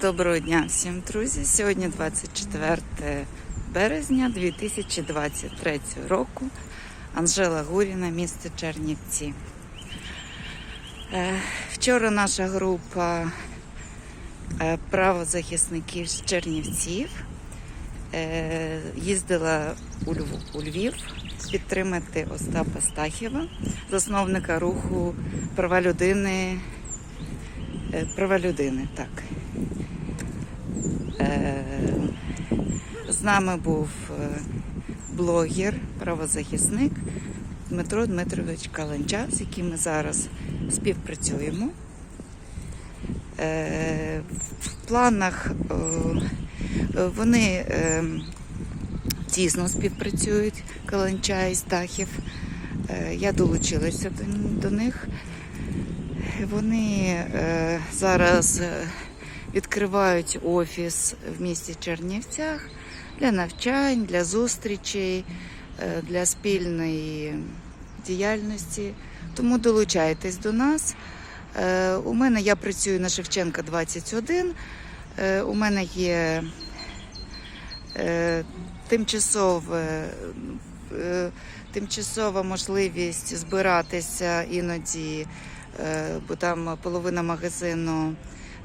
Доброго дня всім, друзі. Сьогодні 24 березня 2023 року. Анжела Гуріна, місто Чернівці. Е, Вчора наша група е, правозахисників з Чернівців е, їздила у Львів підтримати Остапа Стахєва, засновника руху права людини. Права людини, так. Е, З нами був е, блогер, правозахисник Дмитро Дмитрович Каланча, з яким ми зараз співпрацюємо. Е, В планах е, вони тісно співпрацюють Каланча і Стахів. Я долучилася до, них. Вони зараз відкривають офіс в місті Чернівцях для навчань, для зустрічей, е, для спільної діяльності. Тому долучайтесь до нас. Е, У мене я працюю на Шевченка 21. Е, У мене є тимчасове. Тимчасова можливість збиратися іноді, бо там половина магазину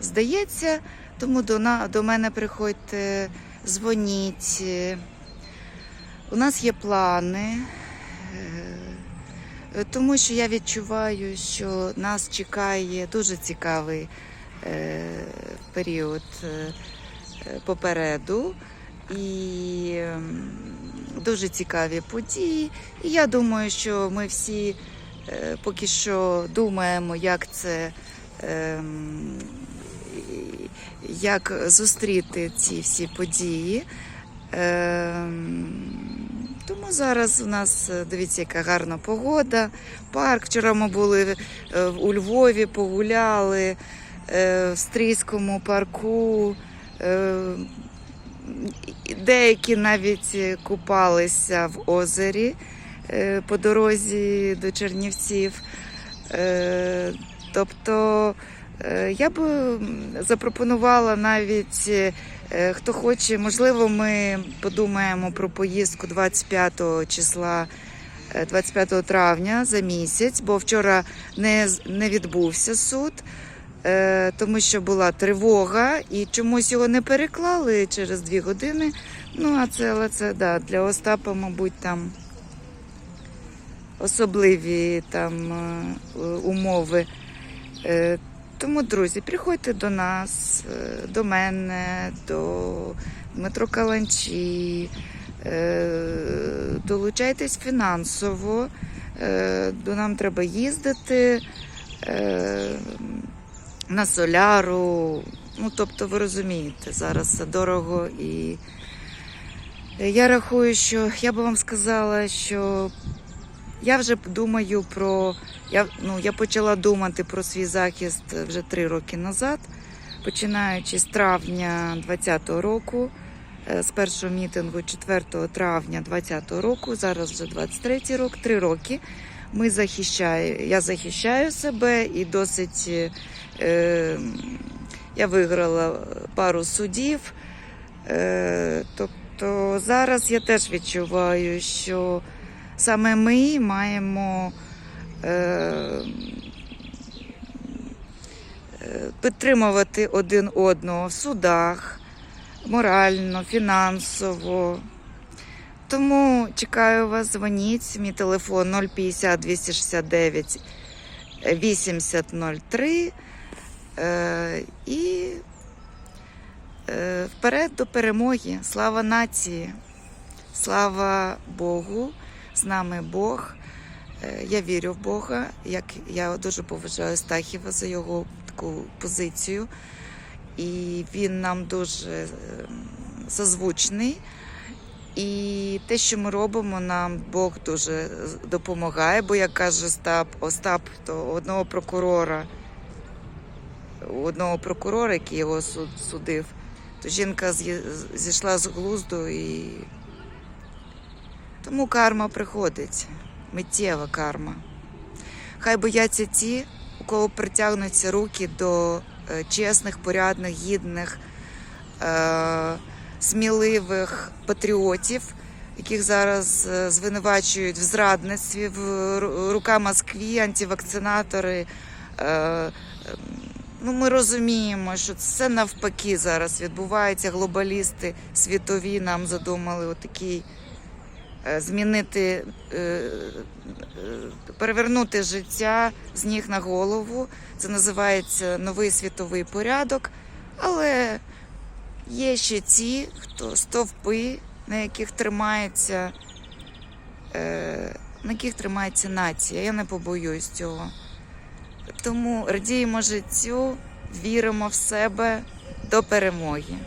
здається. Тому до, на, до мене приходьте, дзвоніть. У нас є плани, е, тому що я відчуваю, що нас чекає дуже цікавий е, період е, попереду. І ем, дуже цікаві події. І я думаю, що ми всі поки що думаємо, як це. Ем, як зустріти ці всі події. Ем, Тому зараз у нас е, дивіться, яка гарна погода. Парк. Вчора ми були е, у Львові, погуляли е, в Стрійському парку. Е, Деякі навіть купалися в озері по дорозі до Чернівців. Тобто Я би запропонувала навіть, е, хто хоче, можливо, ми подумаємо про поїздку 25 числа, е, 25 травня за місяць, бо вчора не, не відбувся суд, е, тому що була тривога і чомусь його не переклали через дві години. Ну, а це, але це да, для Остапа, мабуть, там особливі там е, умови. Е, тому, друзі, приходьте до нас, е, до мене, до Дмитро Каланчі, е, долучайтесь фінансово, е, до нам треба їздити е, на соляру. Ну, тобто, ви розумієте, зараз все дорого і я рахую, що я би вам сказала, що я вже думаю про. Я, ну, я почала думати про свій захист вже три роки назад, починаючи з травня 2020 року, е, з першого мітингу 4 травня 2020 року, зараз вже 23 рік, три роки. Ми захищаю, я захищаю себе і досить е, я виграла пару судів. Е, тобто зараз я теж відчуваю, що саме ми маємо е, е, підтримувати один одного в судах, морально, фінансово. Тому чекаю вас, дзвоніть. Мій телефон 050 269 8003. Е, і е, вперед до перемоги. Слава нації, слава Богу, з нами Бог. Е, Я вірю в Бога. Як я дуже поважаю Стахіва за його таку позицію. І він нам дуже е, созвучний. І те, що ми робимо, нам Бог дуже допомагає. Бо, як каже Остап, Остап, то одного прокурора, одного прокурора, який його суд, судив, то жінка зійшла з глузду і тому карма приходить, миттєва карма. Хай бояться ті, у кого притягнуться руки до е, чесних, порядних, гідних, е, сміливих патріотів, яких зараз е, звинувачують в зрадництві, в ру- рука Москві, антивакцинатори. Ну, ми розуміємо, що це навпаки зараз відбувається. Глобалісти світові нам задумали отакий змінити, е, е, перевернути життя з ніг на голову. Це називається новий світовий порядок. Але є ще ті, хто стовпи, на яких тримається, е, на яких тримається нація. Я не побоююсь цього. Тому радіємо життю, віримо в себе до перемоги.